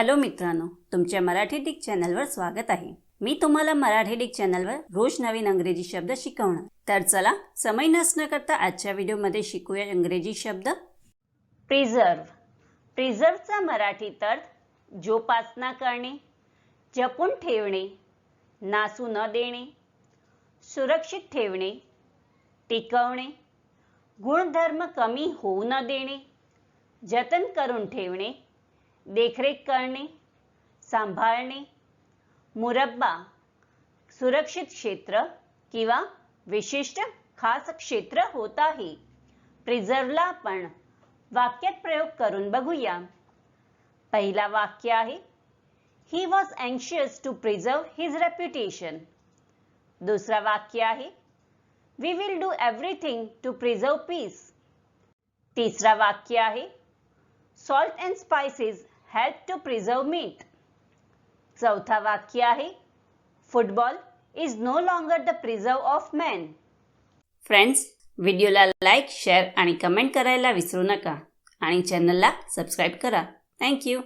Hello मित्रांनो तुमच्या Marathi Dick चॅनलवर स्वागत आहे. मी तुम्हाला मराठी डिक चॅनलवर रोज नवीन अंग्रेजी शब्द शिकवणार. तर चला समय नसणं करता आजच्या व्हिडिओमध्ये शिकूया इंग्रजी शब्द. प्रिझर्व प्रिझर्वचा मराठीत अर्थ जोपासना करणे जपून ठेवणे नासू न देणे सुरक्षित ठेवणे टिकवणे गुणधर्म कमी होऊ न देणे जतन करून ठेवणे देखरेख करणे सांभाळणे मुरब्बा सुरक्षित क्षेत्र किंवा विशिष्ट खास क्षेत्र होत आहे. प्रिझर्वला आपण वाक्यात प्रयोग करून बघूया. पहिला वाक्य आहे ही वॉज अँशियस टू प्रिझर्व हिज रेप्युटेशन दुसरा वाक्य आहे we will do everything to preserve peace तिसरा वाक्य आहे salt and spices help to preserve meat चौथा वाक्य आहे football is no longer the preserve of man friends व्हिडिओला लाईक शेअर आणि कमेंट करायला विसरू नका. आणि चॅनलला सबस्क्राईब करा. थँक्यू